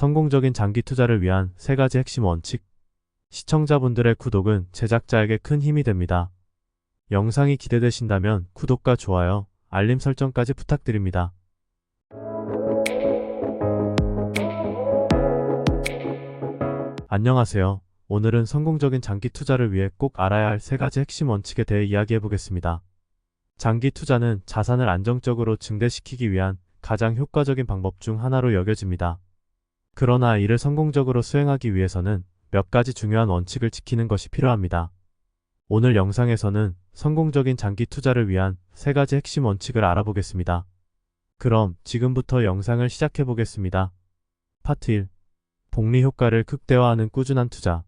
성공적인 장기 투자를 위한 세 가지 핵심 원칙. 시청자분들의 구독은 제작자에게 큰 힘이 됩니다. 영상이 기대되신다면 구독과 좋아요, 알림 설정까지 부탁드립니다. 안녕하세요. 오늘은 성공적인 장기 투자를 위해 꼭 알아야 할 세 가지 핵심 원칙에 대해 이야기해 보겠습니다. 장기 투자는 자산을 안정적으로 증대시키기 위한 가장 효과적인 방법 중 하나로 여겨집니다. 그러나 이를 성공적으로 수행하기 위해서는 몇 가지 중요한 원칙을 지키는 것이 필요합니다. 오늘 영상에서는 성공적인 장기 투자를 위한 세 가지 핵심 원칙을 알아보겠습니다. 그럼 지금부터 영상을 시작해 보겠습니다. 파트 1. 복리 효과를 극대화하는 꾸준한 투자.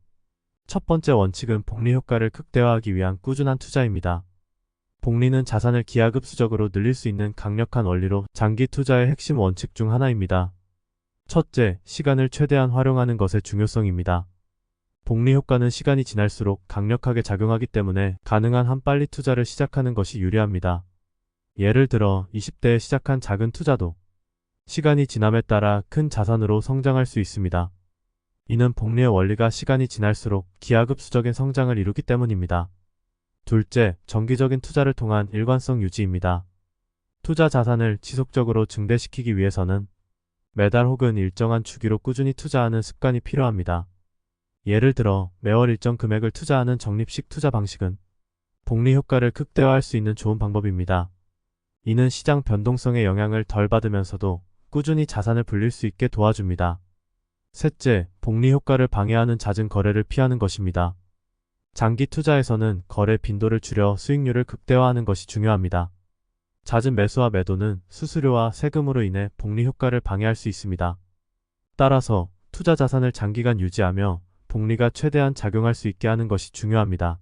첫 번째 원칙은 복리 효과를 극대화하기 위한 꾸준한 투자입니다. 복리는 자산을 기하급수적으로 늘릴 수 있는 강력한 원리로 장기 투자의 핵심 원칙 중 하나입니다. 첫째, 시간을 최대한 활용하는 것의 중요성입니다. 복리 효과는 시간이 지날수록 강력하게 작용하기 때문에 가능한 한 빨리 투자를 시작하는 것이 유리합니다. 예를 들어 20대에 시작한 작은 투자도 시간이 지남에 따라 큰 자산으로 성장할 수 있습니다. 이는 복리의 원리가 시간이 지날수록 기하급수적인 성장을 이루기 때문입니다. 둘째, 정기적인 투자를 통한 일관성 유지입니다. 투자 자산을 지속적으로 증대시키기 위해서는 매달 혹은 일정한 주기로 꾸준히 투자하는 습관이 필요합니다. 예를 들어 매월 일정 금액을 투자하는 적립식 투자 방식은 복리 효과를 극대화할 수 있는 좋은 방법입니다. 이는 시장 변동성의 영향을 덜 받으면서도 꾸준히 자산을 불릴 수 있게 도와줍니다. 셋째, 복리 효과를 방해하는 잦은 거래를 피하는 것입니다. 장기 투자에서는 거래 빈도를 줄여 수익률을 극대화하는 것이 중요합니다. 잦은 매수와 매도는 수수료와 세금으로 인해 복리 효과를 방해할 수 있습니다. 따라서 투자 자산을 장기간 유지하며 복리가 최대한 작용할 수 있게 하는 것이 중요합니다.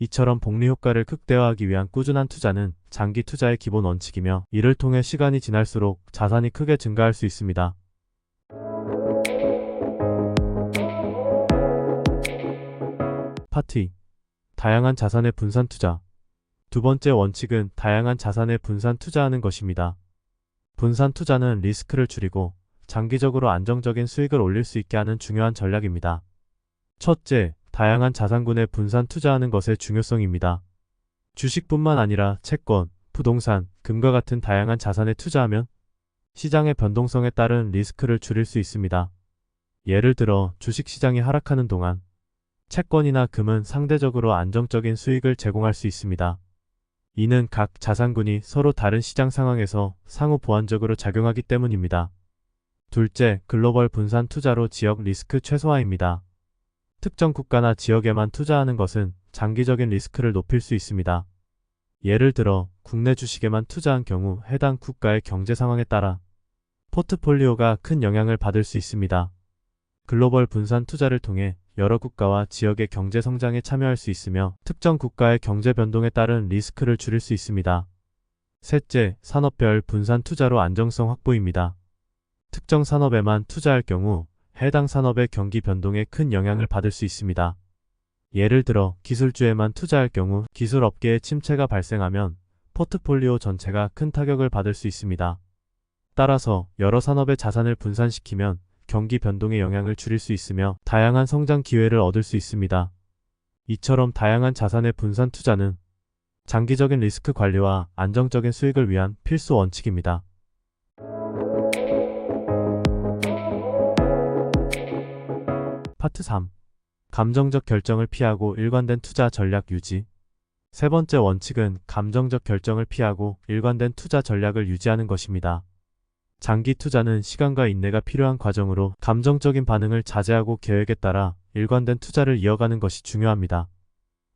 이처럼 복리 효과를 극대화하기 위한 꾸준한 투자는 장기 투자의 기본 원칙이며 이를 통해 시간이 지날수록 자산이 크게 증가할 수 있습니다. 2. 다양한 자산의 분산 투자. 두 번째 원칙은 다양한 자산의 분산 투자하는 것입니다. 분산 투자는 리스크를 줄이고 장기적으로 안정적인 수익을 올릴 수 있게 하는 중요한 전략입니다. 첫째, 다양한 자산군에 분산 투자하는 것의 중요성입니다. 주식뿐만 아니라 채권, 부동산, 금과 같은 다양한 자산에 투자하면 시장의 변동성에 따른 리스크를 줄일 수 있습니다. 예를 들어 주식 시장이 하락하는 동안 채권이나 금은 상대적으로 안정적인 수익을 제공할 수 있습니다. 이는 각 자산군이 서로 다른 시장 상황에서 상호 보완적으로 작용하기 때문입니다. 둘째, 글로벌 분산 투자로 지역 리스크 최소화입니다. 특정 국가나 지역에만 투자하는 것은 장기적인 리스크를 높일 수 있습니다. 예를 들어 국내 주식에만 투자한 경우 해당 국가의 경제 상황에 따라 포트폴리오가 큰 영향을 받을 수 있습니다. 글로벌 분산 투자를 통해 여러 국가와 지역의 경제 성장에 참여할 수 있으며 특정 국가의 경제 변동에 따른 리스크를 줄일 수 있습니다. 셋째, 산업별 분산 투자로 안정성 확보입니다. 특정 산업에만 투자할 경우 해당 산업의 경기 변동에 큰 영향을 받을 수 있습니다. 예를 들어 기술주에만 투자할 경우 기술 업계의 침체가 발생하면 포트폴리오 전체가 큰 타격을 받을 수 있습니다. 따라서 여러 산업의 자산을 분산시키면 경기 변동의 영향을 줄일 수 있으며 다양한 성장 기회를 얻을 수 있습니다. 이처럼 다양한 자산의 분산 투자는 장기적인 리스크 관리와 안정적인 수익을 위한 필수 원칙입니다. 파트 3. 감정적 결정을 피하고 일관된 투자 전략 유지. 세 번째 원칙은 감정적 결정을 피하고 일관된 투자 전략을 유지하는 것입니다. 장기 투자는 시간과 인내가 필요한 과정으로 감정적인 반응을 자제하고 계획에 따라 일관된 투자를 이어가는 것이 중요합니다.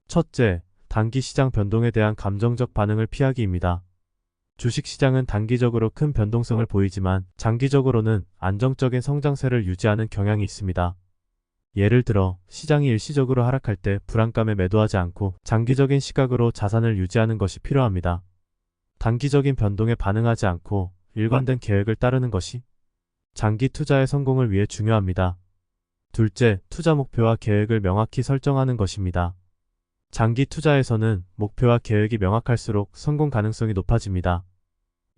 첫째, 단기 시장 변동에 대한 감정적 반응을 피하기입니다. 주식 시장은 단기적으로 큰 변동성을 보이지만 장기적으로는 안정적인 성장세를 유지하는 경향이 있습니다. 예를 들어 시장이 일시적으로 하락할 때 불안감에 매도하지 않고 장기적인 시각으로 자산을 유지하는 것이 필요합니다. 단기적인 변동에 반응하지 않고 일관된 계획을 따르는 것이 장기 투자의 성공을 위해 중요합니다. 둘째, 투자 목표와 계획을 명확히 설정하는 것입니다. 장기 투자에서는 목표와 계획이 명확할수록 성공 가능성이 높아집니다.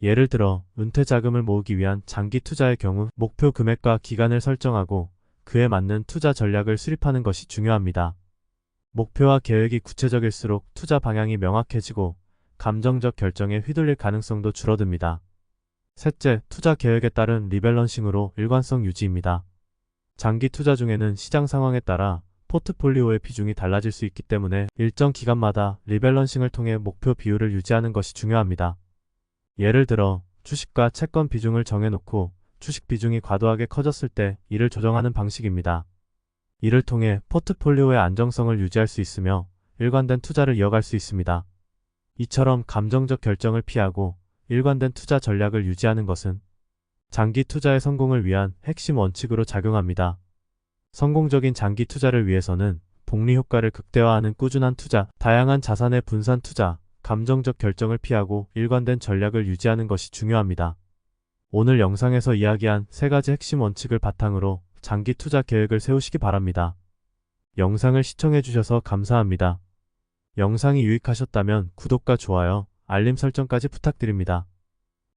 예를 들어 은퇴 자금을 모으기 위한 장기 투자의 경우 목표 금액과 기간을 설정하고 그에 맞는 투자 전략을 수립하는 것이 중요합니다. 목표와 계획이 구체적일수록 투자 방향이 명확해지고 감정적 결정에 휘둘릴 가능성도 줄어듭니다. 셋째, 투자 계획에 따른 리밸런싱으로 일관성 유지입니다. 장기 투자 중에는 시장 상황에 따라 포트폴리오의 비중이 달라질 수 있기 때문에 일정 기간마다 리밸런싱을 통해 목표 비율을 유지하는 것이 중요합니다. 예를 들어 주식과 채권 비중을 정해놓고 주식 비중이 과도하게 커졌을 때 이를 조정하는 방식입니다. 이를 통해 포트폴리오의 안정성을 유지할 수 있으며 일관된 투자를 이어갈 수 있습니다. 이처럼 감정적 결정을 피하고 일관된 투자 전략을 유지하는 것은 장기 투자의 성공을 위한 핵심 원칙으로 작용합니다. 성공적인 장기 투자를 위해서는 복리 효과를 극대화하는 꾸준한 투자, 다양한 자산의 분산 투자, 감정적 결정을 피하고 일관된 전략을 유지하는 것이 중요합니다. 오늘 영상에서 이야기한 세 가지 핵심 원칙을 바탕으로 장기 투자 계획을 세우시기 바랍니다. 영상을 시청해주셔서 감사합니다. 영상이 유익하셨다면 구독과 좋아요, 알림 설정까지 부탁드립니다.